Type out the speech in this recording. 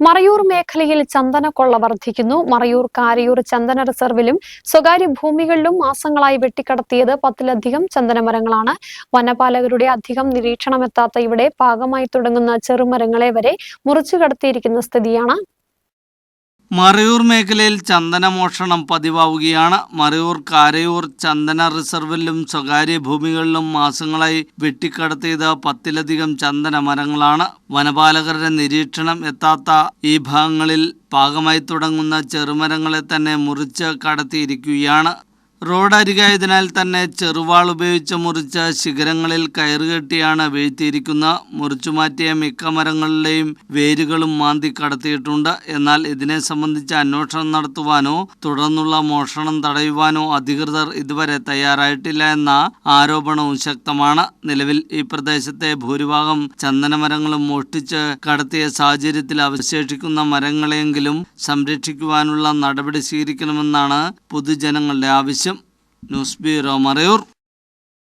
മറയൂർ മേഖലയിൽ ചന്ദന കൊള്ള വർദ്ധിക്കുന്നു. മറയൂർ കാരയൂർ ചന്ദന റിസർവിലും സ്വകാര്യ ഭൂമികളിലും മാസങ്ങളായി വെട്ടിക്കടത്തിയത് പത്തിലധികം ചന്ദനമരങ്ങളാണ്. വനപാലകരുടെ അധികം നിരീക്ഷണമെത്താത്ത ഇവിടെ പാകമായി തുടങ്ങുന്ന ചെറുമരങ്ങളെ വരെ മുറിച്ചു കടത്തിയിരിക്കുന്ന സ്ഥിതിയാണ് മറയൂർ മേഖലയിൽ ചന്ദന മോഷണം പതിവാവുകയാണ്. മറയൂർ കാരയൂർ ചന്ദന റിസർവിലും സ്വകാര്യ ഭൂമികളിലും മാസങ്ങളായി വെട്ടിക്കടത്തിയത് പത്തിലധികം ചന്ദന മരങ്ങളാണ്. വനപാലകരുടെ നിരീക്ഷണം എത്താത്ത ഈ ഭാഗങ്ങളിൽ പാകമായി തുടങ്ങുന്ന ചെറുമരങ്ങളെ തന്നെ മുറിച്ച് കടത്തിയിരിക്കുകയാണ്. റോഡരികായതിനാൽ തന്നെ ചെറുവാൾ ഉപയോഗിച്ച് മുറിച്ച ശിഖരങ്ങളിൽ കയറുകെട്ടിയാണ് വീഴ്ത്തിയിരിക്കുന്നത് മുറിച്ചുമാറ്റിയ മിക്ക മരങ്ങളിലെയും വേരുകളും മാന്തി കടത്തിയിട്ടുണ്ട്. എന്നാൽ ഇതിനെ സംബന്ധിച്ച് അന്വേഷണം നടത്തുവാനോ തുടർന്നുള്ള മോഷണം തടയുവാനോ അധികൃതർ ഇതുവരെ തയ്യാറായിട്ടില്ല എന്ന ആരോപണവും ശക്തമാണ്. നിലവിൽ ഈ പ്രദേശത്തെ ഭൂരിഭാഗം ചന്ദനമരങ്ങളും മോഷ്ടിച്ച് കടത്തിയ സാഹചര്യത്തിൽ അവശേഷിക്കുന്ന മരങ്ങളെങ്കിലും സംരക്ഷിക്കുവാനുള്ള നടപടി സ്വീകരിക്കണമെന്നാണ് പൊതുജനങ്ങളുടെ ആവശ്യം. Los bir.